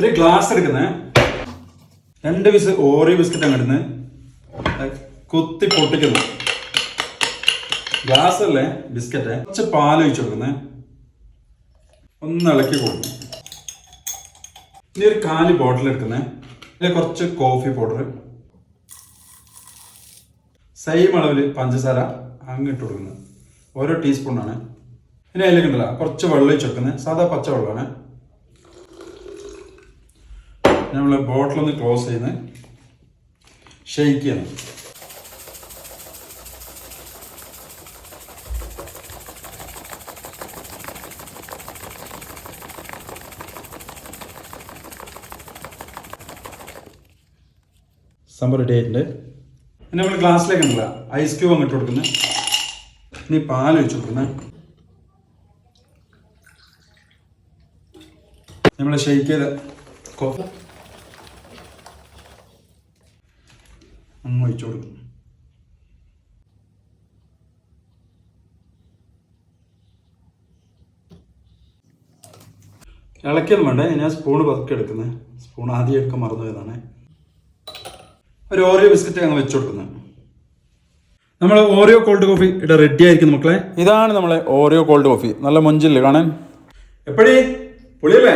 ഒരു ഗ്ലാസ് എടുക്കുന്നേ. രണ്ട് പീസ് ഓറിയോ ബിസ്ക്കറ്റ് അങ്ങടുന്ന് കുത്തി പൊട്ടിക്കുന്നു. ഗ്ലാസ് അല്ലേ? ബിസ്ക്കറ്റ് കുറച്ച് പാൽ ഒഴിച്ചു കൊടുക്കുന്നേ. ഒന്ന് ഇളക്കി കൊടുക്കുന്നു. ഇനി ഒരു കാൽ ബോട്ടിൽ എടുക്കുന്നേ. ഇതിൽ കുറച്ച് കോഫി പൗഡർ സെയിം അളവിൽ പഞ്ചസാര അങ്ങ് ഇട്ട് കൊടുക്കുന്നത് ഓരോ ടീസ്പൂണാണ് ഇനി അതിലേക്ക് ഉണ്ടല്ലോ കുറച്ച് വെള്ളം ഒഴിച്ച് വെക്കുന്നത് സാധാ പച്ച വെള്ളമാണ് നമ്മൾ ബോട്ടിലൊന്ന് ക്ലോസ് ചെയ്യുന്നത് ഷെയ്ക്ക് ചെയ്യണം. സംഭവം റെഡി ആയിട്ടുണ്ട്. പിന്നെ നമ്മൾ ഗ്ലാസ്സിലേക്ക് ഉണ്ടല്ല ഐസ് ക്യൂബ് അങ്ങോട്ട് കൊടുക്കുന്നത് ഇനി പാൽ ഒഴിച്ച് കൊടുക്കുന്നത് നമ്മൾ ഷെയ്ക്ക് ചെയ്ത കോഫി അങ്ങ് ഒഴിച്ചു കൊടുക്കും. ഇളക്കിയൊന്നും വേണ്ട? ഞാൻ സ്പൂണ് പതുക്കെ എടുക്കുന്നത് സ്പൂൺ ആദ്യം എടുക്കാൻ മറന്നു പോയതാണ്. ഒരു ഓറിയോ ബിസ്ക്കറ്റ് അങ്ങ് വെച്ചു കൊടുക്കുന്നത് നമ്മൾ ഓറിയോ കോൾഡ് കോഫി ഇവിടെ റെഡി ആയിരിക്കുന്നു മക്കളെ. ഇതാണ് നമ്മളെ ഓറിയോ കോൾഡ് കോഫി നല്ല മൊഞ്ചില്ലേ കാണാൻ? എപ്പോഴേ പൊളിയല്ലേ?